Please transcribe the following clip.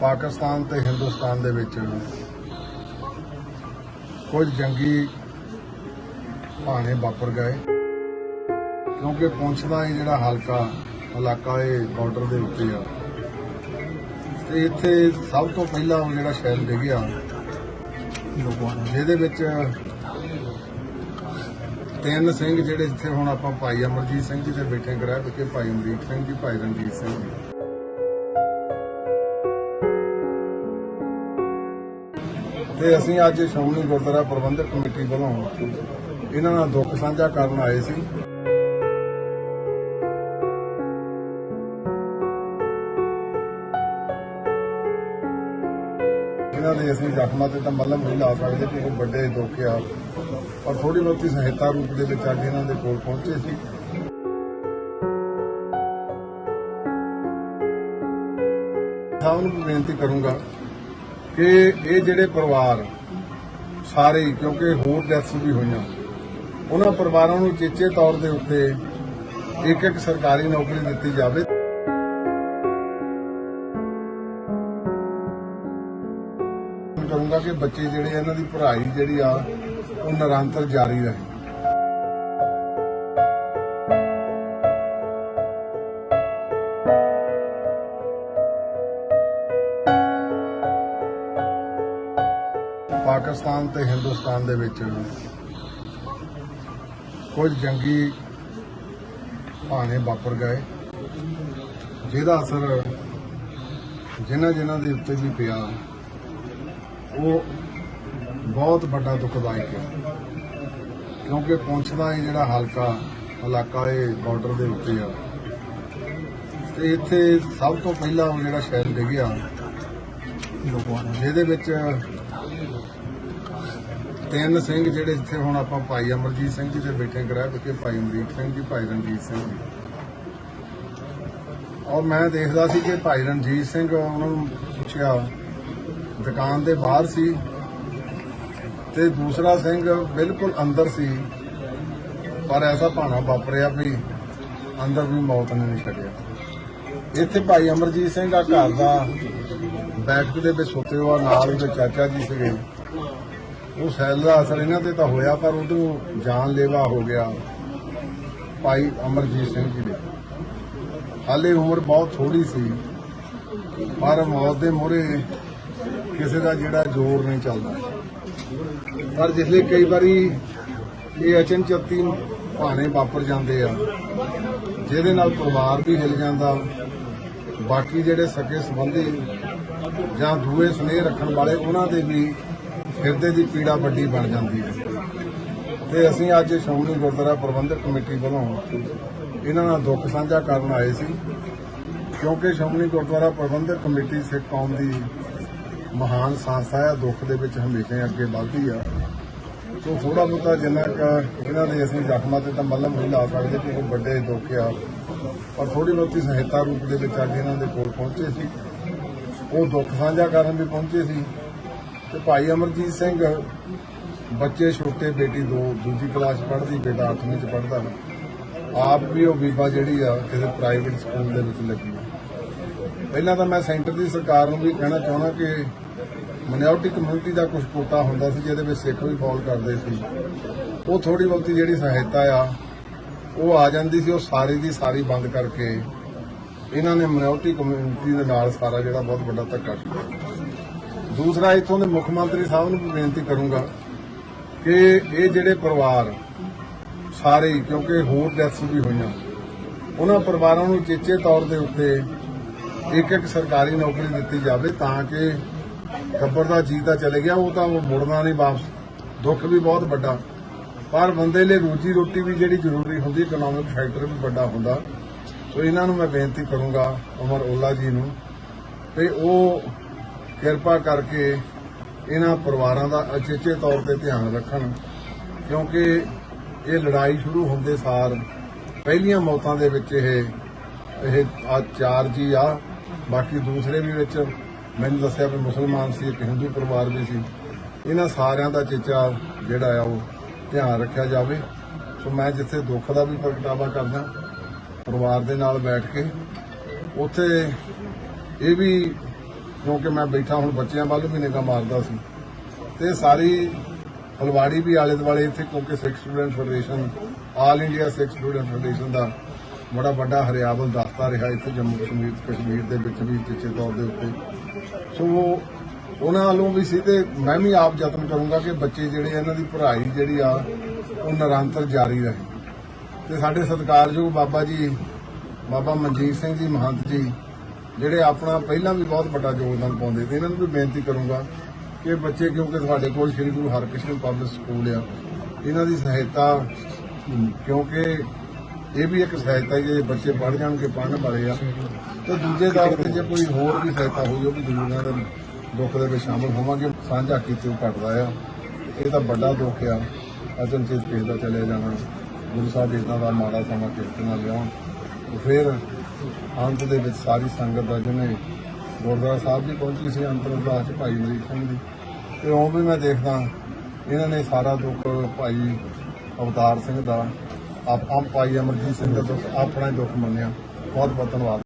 ਪਾਕਿਸਤਾਨ ਤੇ ਹਿੰਦੁਸਤਾਨ ਦੇ ਵਿੱਚ ਕੁਝ ਜੰਗੀ ਭਾਣੇ ਵਾਪਰ ਗਏ। ਕਿਉਂਕਿ ਪੁੰਛ ਦਾ ਇਹ ਜਿਹੜਾ ਹਲਕਾ ਇਲਾਕਾ ਇਹ ਬਾਰਡਰ ਦੇ ਉੱਤੇ ਆ। ਤੇ ਇੱਥੇ ਸਭ ਤੋਂ ਪਹਿਲਾਂ ਉਹ ਜਿਹੜਾ ਸ਼ੈਲ ਡਿੱਗਿਆ, ਜਿਹਦੇ ਵਿੱਚ ਤਿੰਨ ਸਿੰਘ ਜਿਹੜੇ ਇੱਥੇ ਹੁਣ ਆਪਾਂ ਭਾਈ ਅਮਰਜੀਤ ਸਿੰਘ ਜੀ ਦੇ ਬੈਠੇ ਕਰਾਇਆ ਵਿਖੇ, ਭਾਈ ਅਮਰੀਕ ਸਿੰਘ ਜੀ, ਭਾਈ ਰਣਜੀਤ ਸਿੰਘ ਜੀ। ਤੇ ਅਸੀਂ ਅੱਜ ਸ਼੍ਰੋਮਣੀ ਗੁਰਦੁਆਰਾ ਪ੍ਰਬੰਧਕ ਕਮੇਟੀ ਵੱਲੋਂ ਇਹਨਾਂ ਨਾਲ ਦੁੱਖ ਸਾਂਝਾ ਕਰਨ ਆਏ ਸੀ। ਇਹਨਾਂ ਦੇ ਅਸੀਂ ਜ਼ਖਮਾਂ ਤੇ ਤਾਂ ਮੱਲਮ ਨਹੀਂ ਲਾ ਸਕਦੇ ਕਿ ਉਹ ਵੱਡੇ ਦੁੱਖ ਆ ਔਰ ਥੋੜੀ ਬਹੁਤੀ ਸਹਾਇਤਾ ਰੂਪ ਦੇ ਵਿੱਚ ਅੱਜ ਇਹਨਾਂ ਦੇ ਕੋਲ ਪਹੁੰਚੇ ਸੀ। ਸਭ ਨੂੰ ਬੇਨਤੀ ਕਰੂੰਗਾ ਕਿ ਇਹ ਜਿਹੜੇ ਪਰਿਵਾਰ ਸਾਰੇ ਹੀ, ਕਿਉਂਕਿ ਹੋਰ ਡੈਥਸ ਵੀ ਹੋਈਆਂ ਉਹਨਾਂ ਪਰਿਵਾਰਾਂ ਨੂੰ ਚੇਚੇ ਤੌਰ ਦੇ ਉੱਤੇ ਇੱਕ ਇੱਕ ਸਰਕਾਰੀ ਨੌਕਰੀ ਦਿੱਤੀ ਜਾਵੇ। ਕਰੂੰਗਾ ਕਿ ਬੱਚੇ ਜਿਹੜੇ ਆ, ਇਹਨਾਂ ਦੀ ਪੜ੍ਹਾਈ ਜਿਹੜੀ ਆ ਉਹ ਨਿਰੰਤਰ ਜਾਰੀ ਰਹੇ। ਪਾਕਿਸਤਾਨ ਤੇ ਹਿੰਦੁਸਤਾਨ ਦੇ ਵਿੱਚ ਕੁਝ ਜੰਗੀ ਭਾਣੇ ਵਾਪਰ ਗਏ, ਜਿਹਦਾ ਅਸਰ ਜਿਨ੍ਹਾਂ ਜਿਨ੍ਹਾਂ ਦੇ ਉੱਤੇ ਵੀ ਪਿਆ, ਉਹ ਬਹੁਤ ਵੱਡਾ ਦੁਖਦਾਇਕ ਹੈ। ਕਿਉਂਕਿ ਪੁੰਛ ਦਾ ਇਹ ਜਿਹੜਾ ਹਲਕਾ, ਇਲਾਕਾ ਇਹ ਬਾਰਡਰ ਦੇ ਉੱਤੇ ਆ। ਤੇ ਇੱਥੇ ਸਭ ਤੋਂ ਪਹਿਲਾਂ ਉਹ ਜਿਹੜਾ ਸ਼ਹਿਰ ਡਿੱਗਿਆ, ਜਿਹਦੇ ਵਿੱਚ ਤਿੰਨ ਸਿੰਘ ਜਿਹੜੇ ਇੱਥੇ ਹੁਣ ਆਪਾਂ ਭਾਈ ਅਮਰਜੀਤ ਸਿੰਘ ਜੀ ਦੇ ਬੈਠੇ ਗ੍ਰਹਿ ਵਿਖੇ ਭਾਈ ਅਮਰੀਕ ਸਿੰਘ ਜੀ, ਭਾਈ ਰਣਜੀਤ ਸਿੰਘ ਜੀ। ਔਰ ਮੈਂ ਦੇਖਦਾ ਸੀ ਕਿ ਭਾਈ ਰਣਜੀਤ ਸਿੰਘ ਉਹਨਾਂ ਨੂੰ ਪੁੱਛਿਆ, ਦੁਕਾਨ ਦੇ ਬਾਹਰ ਸੀ ਤੇ ਦੂਸਰਾ ਸਿੰਘ ਬਿਲਕੁਲ ਅੰਦਰ ਸੀ, ਪਰ ਐਸਾ ਭਾਣਾ ਵਾਪਰਿਆ ਵੀ ਅੰਦਰ ਵੀ ਮੌਤ ਨੇ ਨਹੀਂ ਕੱਢਿਆ ਇੱਥੇ ਭਾਈ ਅਮਰਜੀਤ ਸਿੰਘ ਆ ਘਰ ਦਾ ਬੈਠਕ ਦੇ ਵਿੱਚ ਸੁੱਤੇ ਹੋਇਆ ਨਾਲ ਉਹਦੇ ਚਾਚਾ ਜੀ ਸੀਗੇ। ਉਹ ਸੈਲ ਦਾ ਅਸਰ ਇਹਨਾਂ ਤੇ ਤਾਂ ਹੋਇਆ, ਪਰ ਉਦੋਂ ਜਾਨਲੇਵਾ ਹੋ ਗਿਆ ਭਾਈ ਅਮਰਜੀਤ ਸਿੰਘ ਜੀ ਦੇ। ਹਾਲੇ ਉਮਰ ਬਹੁਤ ਥੋੜੀ ਸੀ, ਪਰ ਮੌਤ ਦੇ ਮੋਹਰੇ ਕਿਸੇ ਦਾ ਜਿਹੜਾ ਜ਼ੋਰ ਨਹੀਂ ਚੱਲਦਾ। ਪਰ ਜਿਸਲੇ ਕਈ ਵਾਰੀ ਇਹ ਅਚਨਚੇਤੀ ਭਾਣੇ ਵਾਪਰ ਜਾਂਦੇ ਆ, ਜਿਹਦੇ ਨਾਲ ਪਰਿਵਾਰ ਵੀ ਹਿਲ ਜਾਂਦਾ, ਬਾਕੀ ਜਿਹੜੇ ਸਕੇ ਸੰਬੰਧੀ ਜਾਂ ਦੂਏ ਸਨੇਹ ਰੱਖਣ ਵਾਲੇ, ਉਹਨਾਂ ਦੇ ਵੀ ਹਿਰਦੇ ਦੀ ਪੀੜਾ ਵੱਡੀ ਬਣ ਜਾਂਦੀ ਹੈ। ਤੇ ਅਸੀਂ ਅੱਜ ਸ਼੍ਰੋਮਣੀ ਗੁਰਦੁਆਰਾ ਪ੍ਰਬੰਧਕ ਕਮੇਟੀ ਵੱਲੋਂ ਇਹਨਾਂ ਨਾਲ ਦੁੱਖ ਸਾਂਝਾ ਕਰਨ ਆਏ ਸੀ, ਕਿਉਂਕਿ ਸ਼੍ਰੋਮਣੀ ਗੁਰਦੁਆਰਾ ਪ੍ਰਬੰਧਕ ਕਮੇਟੀ ਸਿੱਖ ਕੌਮ ਦੀ ਮਹਾਨ ਸੰਸਥਾ ਹੈ, ਦੁੱਖ ਦੇ ਵਿੱਚ ਹਮੇਸ਼ਾ ਅੱਗੇ ਵਧਦੀ ਆ। ਸੋ ਥੋੜਾ ਬਹੁਤਾ ਜਿੰਨਾ ਕ ਇਹਨਾਂ ਦੇ ਅਸੀਂ ਜ਼ਖਮਾਂ ਤੇ ਤਾਂ ਮੱਲਮ ਨਹੀਂ ਲਾ ਸਕਦੇ ਕਿ ਉਹ ਵੱਡੇ ਦੁੱਖ ਆ, ਪਰ ਥੋੜੀ ਬਹੁਤੀ ਸਹਾਇਤਾ ਰੂਪ ਦੇ ਵਿੱਚ ਅੱਜ ਇਹਨਾਂ ਦੇ ਕੋਲ ਪਹੁੰਚੇ ਸੀ। ਉਹ ਦੁੱਖ ਸਾਂਝਾ ਕਰਨ ਵੀ ਪਹੁੰਚੇ ਸੀ। ਤੇ ਭਾਈ ਅਮਰਜੀਤ ਸਿੰਘ ਬੱਚੇ ਛੋਟੇ ਬੇਟੀ ਦੋ, ਦੂਜੀ ਕਲਾਸ ਪੜ੍ਹਦੀ, ਬੇਟਾ 8ਵੀਂ ਚ ਪੜ੍ਹਦਾ। ਆਪ ਵੀ ਉਹ ਬੀਬਾ ਜਿਹੜੀ ਆ, ਕਿਸੇ ਪ੍ਰਾਈਵੇਟ ਸਕੂਲ ਦੇ ਵਿੱਚ ਲੱਗੀ। ਪਹਿਲਾਂ ਤਾਂ ਮੈਂ ਸੈਂਟਰ ਦੀ ਸਰਕਾਰ ਨੂੰ ਵੀ ਕਹਿਣਾ ਚਾਹੁੰਦਾ ਕਿ ਮਿਨੋਰਟੀ ਕਮਿਊਨਿਟੀ ਦਾ ਕੁਝ ਕੋਟਾ ਹੁੰਦਾ ਸੀ, ਜਿਹਦੇ ਵਿੱਚ ਸਿੱਖ ਵੀ ਫਾਲ ਕਰਦੇ ਸੀ। ਉਹ ਥੋੜੀ ਬਹੁਤੀ ਜਿਹੜੀ ਸਹਾਇਤਾ ਆ, ਉਹ ਆ ਜਾਂਦੀ ਸੀ, ਉਹ ਸਾਰੀ ਦੀ ਸਾਰੀ ਬੰਦ ਕਰਕੇ ਇਹਨਾਂ ਨੇ ਮਿਨੋਰਟੀ ਕਮਿਊਨਿਟੀ ਦੇ ਨਾਲ ਸਾਰਾ ਜਿਹੜਾ ਬਹੁਤ ਵੱਡਾ ਧੱਕਾ ਕੀਤਾ। ਦੂਸਰਾ ਇਥੋਂ ਦੇ ਮੁੱਖ ਮੰਤਰੀ ਸਾਹਿਬ ਨੂੰ ਵੀ ਬੇਨਤੀ ਕਰੂੰਗਾ ਕਿ ਇਹ ਜਿਹੜੇ ਪਰਿਵਾਰ ਸਾਰੇ, ਕਿਉਂਕਿ ਹੋਰ ਡੈਥਸ ਵੀ ਹੋਈਆਂ, ਉਹਨਾਂ ਪਰਿਵਾਰਾਂ ਨੂੰ ਚੇਚੇ ਤੌਰ ਦੇ ਉੱਤੇ ਇੱਕ ਇੱਕ ਸਰਕਾਰੀ ਨੌਕਰੀ ਦਿੱਤੀ ਜਾਵੇ ਤਾਂ ਕਿ ਗੱਬਰ ਦਾ ਜੀ ਤਾਂ ਚਲੇ ਗਿਆ, ਉਹ ਤਾਂ ਉਹ ਮੁੜਨਾ ਨਹੀਂ ਵਾਪਸ। ਦੁੱਖ ਵੀ ਬਹੁਤ ਵੱਡਾ। ਪਰ ਬੰਦੇ ਲਈ ਰੋਜੀ ਰੋਟੀ ਵੀ ਜਿਹੜੀ ਜ਼ਰੂਰੀ ਹੁੰਦੀ ਇਕਨੋਮਿਕ ਫੈਕਟਰ ਵੀ ਵੱਡਾ ਹੁੰਦਾ। ਸੋ ਇਹਨਾਂ ਨੂੰ ਮੈਂ ਬੇਨਤੀ ਕਰੂੰਗਾ ਉਮਰ ਓਲਾ ਜੀ ਨੂੰ, ਤੇ ਉਹ ਕਿਰਪਾ ਕਰਕੇ ਇਹਨਾਂ ਪਰਿਵਾਰਾਂ ਦਾ ਅਚੇਚੇ ਤੌਰ ਤੇ ਧਿਆਨ ਰੱਖਣ, ਕਿਉਂਕਿ ਇਹ ਲੜਾਈ ਸ਼ੁਰੂ ਹੁੰਦੇ ਸਾਰ ਪਹਿਲੀਆਂ ਮੌਤਾਂ ਦੇ ਵਿੱਚ ਇਹ ਇਹ ਆ ਚਾਰ ਜੀ ਆ, ਬਾਕੀ ਦੂਸਰੇ ਵੀ ਵਿੱਚ ਮੈਨੂੰ ਦੱਸਿਆ ਵੀ ਮੁਸਲਮਾਨ ਸੀ, ਇੱਕ ਹਿੰਦੂ ਪਰਿਵਾਰ ਵੀ ਸੀ। ਇਹਨਾਂ ਸਾਰਿਆਂ ਦਾ ਚੇਚਾ ਜਿਹੜਾ ਆ ਉਹ ਧਿਆਨ ਰੱਖਿਆ ਜਾਵੇ। ਸੋ ਮੈਂ ਜਿੱਥੇ ਦੁੱਖ ਦਾ ਵੀ ਪ੍ਰਗਟਾਵਾ ਕਰਦਾ, ਪਰਿਵਾਰ ਦੇ ਨਾਲ ਬੈਠ ਕੇ, ਉੱਥੇ ਇਹ ਵੀ ਕਿਉਂਕਿ ਮੈਂ ਬੈਠਾ ਹੁਣ ਬੱਚਿਆਂ ਵੱਲ ਵੀ ਨਿਗਾਹ ਮਾਰਦਾ ਸੀ। ਤੇ ਸਾਰੀ ਫਲਵਾੜੀ ਵੀ ਆਲੇ ਦੁਆਲੇ ਇੱਥੇ ਕਿਉਂਕਿ Sikh student federation all India Sikh student federation ਦਾ ਬੜਾ ਵੱਡਾ ਹਰਿਆਵਲ ਦਸਤਾ ਰਿਹਾ ਇੱਥੇ ਜੰਮੂ ਕਸ਼ਮੀਰ ਕਸ਼ਮੀਰ ਦੇ ਵਿੱਚ ਵੀ ਟੀਚੇ ਤੌਰ ਦੇ ਉੱਤੇ। ਸੋ ਉਹਨਾਂ ਵੱਲੋਂ ਵੀ ਸੀ ਤੇ ਮੈਂ ਵੀ ਆਪ ਯਤਨ ਕਰੂੰਗਾ ਕਿ ਬੱਚੇ ਜਿਹੜੇ ਇਹਨਾਂ ਦੀ ਪੜ੍ਹਾਈ ਜਿਹੜੀ ਆ, ਉਹ ਨਿਰੰਤਰ ਜਾਰੀ ਰਹੇ। ਤੇ ਸਾਡੇ ਸਤਿਕਾਰਯੋਗ ਬਾਬਾ ਜੀ, ਬਾਬਾ ਮਨਜੀਤ ਸਿੰਘ ਜੀ, ਮਹੰਤ ਜੀ ਜਿਹੜੇ ਆਪਣਾ ਪਹਿਲਾਂ ਵੀ ਬਹੁਤ ਵੱਡਾ ਯੋਗਦਾਨ ਪਾਉਂਦੇ ਤੇ ਇਹਨਾਂ ਨੂੰ ਵੀ ਬੇਨਤੀ ਕਰੂੰਗਾ ਕਿ ਬੱਚੇ, ਕਿਉਂਕਿ ਤੁਹਾਡੇ ਕੋਲ ਸ੍ਰੀ ਗੁਰੂ ਹਰਕ੍ਰਿਸ਼ਨ ਪਬਲਿਕ ਸਕੂਲ ਆ, ਇਹਨਾਂ ਦੀ ਸਹਾਇਤਾ, ਕਿਉਂਕਿ ਇਹ ਵੀ ਇੱਕ ਸਹਾਇਤਾ ਜੇ ਬੱਚੇ ਪੜ੍ਹ ਜਾਣਗੇ, ਪੜ੍ਹਨ ਵਾਲੇ ਆ, ਤੇ ਦੂਜੇ ਤੌਰ ਤੇ ਜੇ ਕੋਈ ਹੋਰ ਵੀ ਸਹਾਇਤਾ ਹੋਈ, ਉਹ ਵੀ ਜ਼ਰੂਰ ਦੇ ਦੁੱਖ ਦੇ ਵਿੱਚ ਸ਼ਾਮਲ ਹੋਵਾਂਗੇ, ਸਾਂਝਾ ਕੀਤੇ ਉਹ ਘਟਦਾ ਆ। ਇਹ ਤਾਂ ਵੱਡਾ ਦੁੱਖ ਆ ਅਚਨਚੇਤ ਕਿਸੇ ਦਾ ਚਲੇ ਜਾਣਾ, ਗੁਰੂ ਸਾਹਿਬ ਇਦਾਂ ਦਾ ਮਾੜਾ ਸਮਾਂ ਕਿਰਤ ਨਾਲ ਲਿਆਉਣ ਫਿਰ ਅੰਤ ਦੇ ਵਿੱਚ ਸਾਰੀ ਸੰਗਤ ਦਾ ਜਿਹਨੇ ਗੁਰਦੁਆਰਾ ਸਾਹਿਬ ਵੀ ਪਹੁੰਚੀ ਸੀ ਅੰਤਰ ਅਰਦਾਸ 'ਚ ਭਾਈ ਮਰੀਕ ਸਿੰਘ ਦੀ ਤੇ ਉਹ ਵੀ ਮੈਂ ਦੇਖਦਾ, ਇਹਨਾਂ ਨੇ ਸਾਰਾ ਦੁੱਖ ਭਾਈ ਅਵਤਾਰ ਸਿੰਘ ਦਾ ਆਪਾਂ ਭਾਈ ਅਮਰਜੀਤ ਸਿੰਘ ਦਾ ਦੁੱਖ, ਆਪਣਾ ਹੀ ਦੁੱਖ ਮੰਨਿਆ। ਬਹੁਤ ਬਹੁਤ ਧੰਨਵਾਦ।